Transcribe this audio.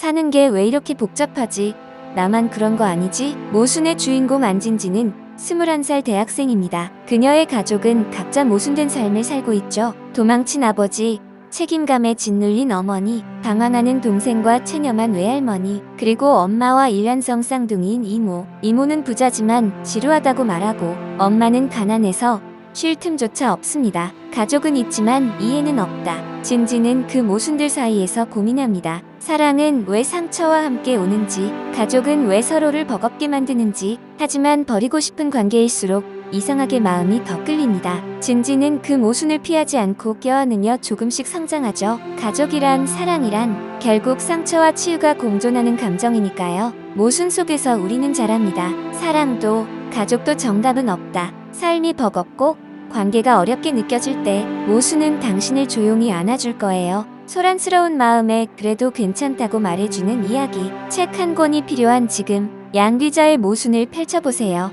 사는 게 왜 이렇게 복잡하지? 나만 그런 거 아니지? 모순의 주인공 안진지는 21살 대학생입니다. 그녀의 가족은 각자 모순된 삶을 살고 있죠. 도망친 아버지, 책임감에 짓눌린 어머니, 방황하는 동생과 체념한 외할머니, 그리고 엄마와 일란성 쌍둥이인 이모. 이모는 부자지만 지루하다고 말하고, 엄마는 가난해서 쉴 틈조차 없습니다. 가족은 있지만 이해는 없다. 진지는 그 모순들 사이에서 고민합니다. 사랑은 왜 상처와 함께 오는지, 가족은 왜 서로를 버겁게 만드는지, 하지만 버리고 싶은 관계일수록 이상하게 마음이 더 끌립니다. 진지는 그 모순을 피하지 않고 껴안으며 조금씩 성장하죠. 가족이란 사랑이란 결국 상처와 치유가 공존하는 감정이니까요. 모순 속에서 우리는 자랍니다. 사랑도 가족도 정답은 없다. 삶이 버겁고 관계가 어렵게 느껴질 때 모순은 당신을 조용히 안아줄 거예요. 소란스러운 마음에 그래도 괜찮다고 말해주는 이야기. 책 한 권이 필요한 지금 양귀자의 모순을 펼쳐보세요.